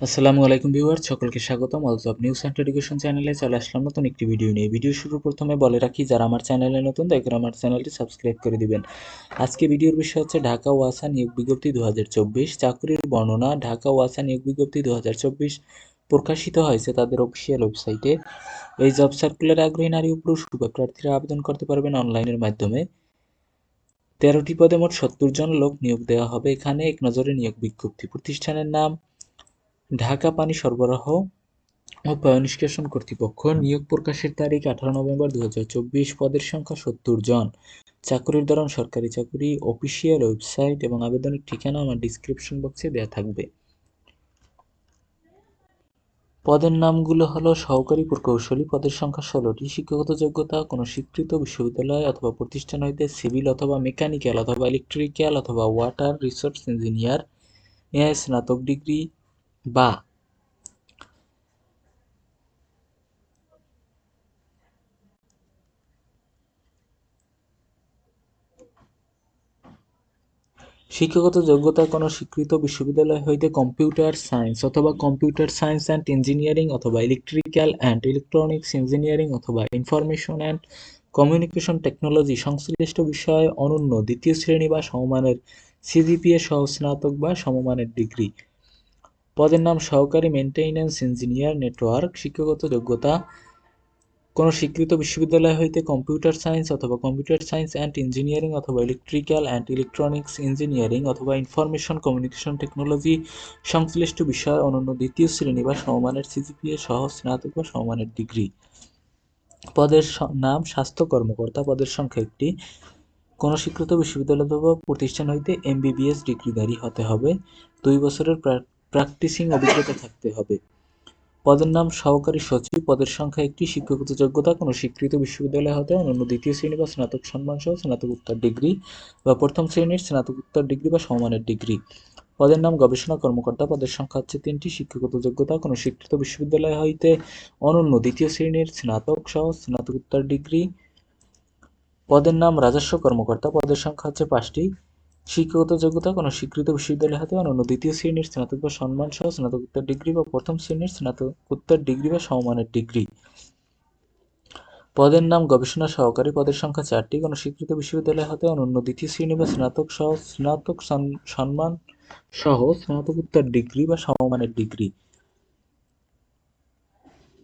আসসালামু আলাইকুম ভিউয়ার সকলকে স্বাগতম। অলস অফ নিউজ অ্যান্ড এডুকেশন চ্যানেলে চলে আসলাম নতুন একটি ভিডিও নিয়ে। ভিডিও শুরু প্রথমে বলে রাখি, যারা আমার চ্যানেলে নতুন, দয়া করে আমার চ্যানেলটি সাবস্ক্রাইব করে দিবেন। আজকে ভিডিওর বিষয় হচ্ছে ঢাকা ওয়াসা নিয়োগ বিজ্ঞপ্তি দু চাকরির বর্ণনা, ঢাকা ওয়াসা নিয়োগ বিজ্ঞপ্তি দুহাজার চব্বিশ প্রকাশিত হয়েছে তাদের অফিসিয়াল ওয়েবসাইটে এই জব সার্কুলার আগ্রহী নারী ও পুরুষ প্রার্থীরা আবেদন করতে পারবেন অনলাইনের মাধ্যমে। তেরোটি পদে মোট সত্তর জন লোক নিয়োগ দেওয়া হবে। এখানে এক নজরে নিয়োগ বিজ্ঞপ্তি প্রতিষ্ঠানের নাম ঢাকা পানি সরবরাহ ও পয়ঃনিষ্কাশন কর্তৃপক্ষ নিয়োগ প্রকাশের তারিখ আঠারো নভেম্বর দু হাজার চব্বিশ পদের সংখ্যা সত্তর জন। চাকরির ধরন সরকারি চাকরি, অফিসিয়াল ওয়েবসাইট এবং আবেদনের ঠিকানা আমার ডিসক্রিপশন বক্সে দেওয়া থাকবে। পদের নামগুলো হলো সহকারী প্রকৌশলী, পদের সংখ্যা ষোলোটি, শিক্ষাগত যোগ্যতা, কোনো স্বীকৃত বিশ্ববিদ্যালয় অথবা প্রতিষ্ঠান হইতে সিভিল অথবা মেকানিক্যাল অথবা ইলেকট্রিক্যাল অথবা ওয়াটার রিসোর্স ইঞ্জিনিয়ার স্নাতক ডিগ্রি বা শিক্ষাগত যোগ্যতা কোনো স্বীকৃত বিশ্ববিদ্যালয় হইতে কম্পিউটার সায়েন্স অথবা কম্পিউটার সায়েন্স অ্যান্ড ইঞ্জিনিয়ারিং অথবা ইলেকট্রিক্যাল অ্যান্ড ইলেকট্রনিক্স ইঞ্জিনিয়ারিং অথবা ইনফরমেশন অ্যান্ড কমিউনিকেশন টেকনোলজি সংশ্লিষ্ট বিষয়ে অনন্য দ্বিতীয় শ্রেণি বা সমমানের সিজিপিএ সহ স্নাতক বা সমমানের ডিগ্রি। পদের নাম সহকারী মেনটেন্যান্স ইঞ্জিনিয়ার নেটওয়ার্ক, শিক্ষাগত যোগ্যতা, কোনো স্বীকৃত বিশ্ববিদ্যালয় হইতে কম্পিউটার সায়েন্স অথবা কম্পিউটার সায়েন্স অ্যান্ড ইঞ্জিনিয়ারিং অথবা ইলেকট্রিক্যাল অ্যান্ড ইলেকট্রনিক্স ইঞ্জিনিয়ারিং অথবা ইনফরমেশন কমিউনিকেশন টেকনোলজি সংশ্লিষ্ট বিষয় অনন্য দ্বিতীয় শ্রেণি বা সমমানের সিজিপিএ সহ স্নাতক বা সমমানের ডিগ্রি। পদের নাম স্বাস্থ্য কর্মকর্তা। পদের সংখ্যা একটি। কোনো স্বীকৃত বিশ্ববিদ্যালয় অথবা প্রতিষ্ঠান হইতে এমবিবিএস ডিগ্রিধারী হতে হবে। দুই বছরের প্র্যাকটিসিং অভিজ্ঞতা থাকতে হবে। পদের নাম সহকারী সচিব। পদের সংখ্যা একটি। শিক্ষাগত যোগ্যতা কোনো স্বীকৃত বিশ্ববিদ্যালয় হতে অনন্য দ্বিতীয় শ্রেণি বা স্নাতক সম্মান সহ স্নাতকোত্তর ডিগ্রি বা প্রথম শ্রেণির স্নাতকোত্তর ডিগ্রি বা সমমানের ডিগ্রি। পদের নাম গবেষণা কর্মকর্তা। পদের সংখ্যা হচ্ছে তিনটি। শিক্ষাগত যোগ্যতা কোনো স্বীকৃত বিশ্ববিদ্যালয় হইতে অনন্য দ্বিতীয় শ্রেণির স্নাতক সহ স্নাতকোত্তর ডিগ্রি। পদের নাম রাজস্ব কর্মকর্তা। পদের সংখ্যা হচ্ছে পাঁচটি। শিক্ষাগত যোগ্যতা, কোনো স্বীকৃত বিশ্ববিদ্যালয় হতে অন্য দ্বিতীয় শ্রেণির স্নাতক বা সম্মান সহ স্নাতকোত্তর ডিগ্রি বা প্রথম শ্রেণির স্নাতকোত্তর ডিগ্রি বা সমমানের ডিগ্রি। পদের নাম গবেষণা সহকারী পদের সংখ্যা চারটি। কোনো স্বীকৃত বিশ্ববিদ্যালয় হতে অনন্য দ্বিতীয় শ্রেণি বা স্নাতক সহ স্নাতক সম্মান সহ স্নাতকোত্তর ডিগ্রি বা সমমানের ডিগ্রি।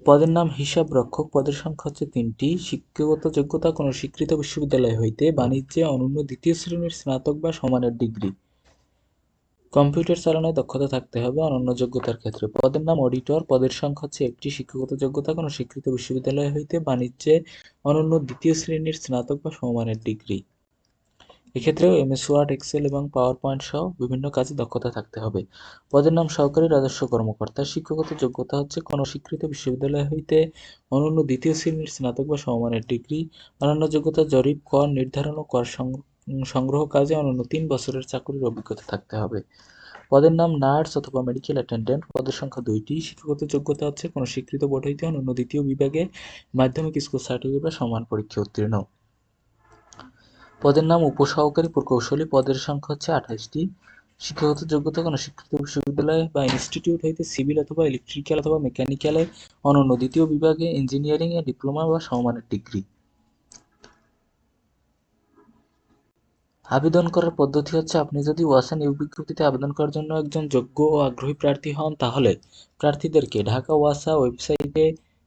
পদের নাম হিসাব রক্ষক। পদের সংখ্যা হচ্ছে তিনটি। শিক্ষাগত যোগ্যতা কোনো স্বীকৃত বিশ্ববিদ্যালয় হইতে বাণিজ্যে অনন্য দ্বিতীয় শ্রেণির স্নাতক বা সমানের ডিগ্রি। কম্পিউটার চালানোয় দক্ষতা থাকতে হবে অনন্য যোগ্যতার ক্ষেত্রে। পদের নাম অডিটর। পদের সংখ্যা হচ্ছে একটি। শিক্ষাগত যোগ্যতা কোনো স্বীকৃত বিশ্ববিদ্যালয় হইতে বাণিজ্যে অনন্য দ্বিতীয় শ্রেণির স্নাতক বা সমমানের ডিগ্রি। এক্ষেত্রেও এমএস ওয়ার্ড, এক্সেল এবং পাওয়ার পয়েন্ট সহ বিভিন্ন কাজে দক্ষতা থাকতে হবে। পদের নাম সহকারী রাজস্ব কর্মকর্তা, শিক্ষাগত যোগ্যতা হচ্ছে কোনো স্বীকৃত বিশ্ববিদ্যালয় হইতে অনন্য দ্বিতীয় শ্রেণির স্নাতক বা সমমানের ডিগ্রি, অনন্য যোগ্যতা জরিপ, কর নির্ধারণ ও কর সংগ্রহ কাজে অনন্য তিন বছরের চাকরির অভিজ্ঞতা থাকতে হবে। পদের নাম নার্স অথবা মেডিকেল অ্যাটেন্ডেন্ট, পদের সংখ্যা দুইটি, শিক্ষাগত যোগ্যতা হচ্ছে কোনো স্বীকৃত বোর্ড হইতে অনন্য দ্বিতীয় বিভাগে মাধ্যমিক স্কুল সার্টিফিকেট বা সমান পরীক্ষা উত্তীর্ণ। পদের নাম উপসহকারী প্রকৌশলী পদের সংখ্যা হচ্ছে আঠাশটি। শিক্ষাগত যোগ্যতা কোনো স্বীকৃত বিশ্ববিদ্যালয় বা ইনস্টিটিউট হইতে সিভিল অথবা ইলেকট্রিক্যাল অথবা মেকানিক্যালে অনন্য দ্বিতীয় বিভাগে ইঞ্জিনিয়ারিং এ ডিপ্লোমা বা সমমানের ডিগ্রি আবেদন করার পদ্ধতি হচ্ছে আপনি যদি ওয়াসা নিয়োগ বিজ্ঞপ্তিতে আবেদন করার জন্য একজন যোগ্য ও আগ্রহী প্রার্থী হন, তাহলে প্রার্থীদেরকে ঢাকা ওয়াসা ওয়েবসাইটে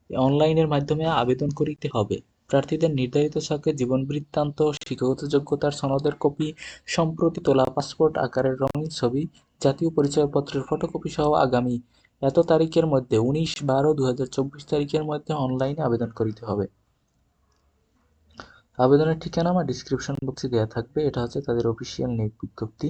অনলাইনের মাধ্যমে আবেদন করিতে হবে। প্রার্থীদের নির্ধারিত ছকে জীবন বৃত্তান্ত, শিক্ষাগত যোগ্যতার সনদের কপি, সম্প্রতি তোলা পাসপোর্ট আকারের রঙিন ছবি, জাতীয় পরিচয়পত্রের ফটোকপি সহ আগামী এত তারিখের মধ্যে উনিশ বারো দু তারিখের মধ্যে অনলাইনে আবেদন করিতে হবে। আবেদনের ঠিকানা আমার ডিসক্রিপশন বক্সে দেওয়া থাকবে। এটা হচ্ছে তাদের অফিসিয়াল নিয়োগ বিজ্ঞপ্তি।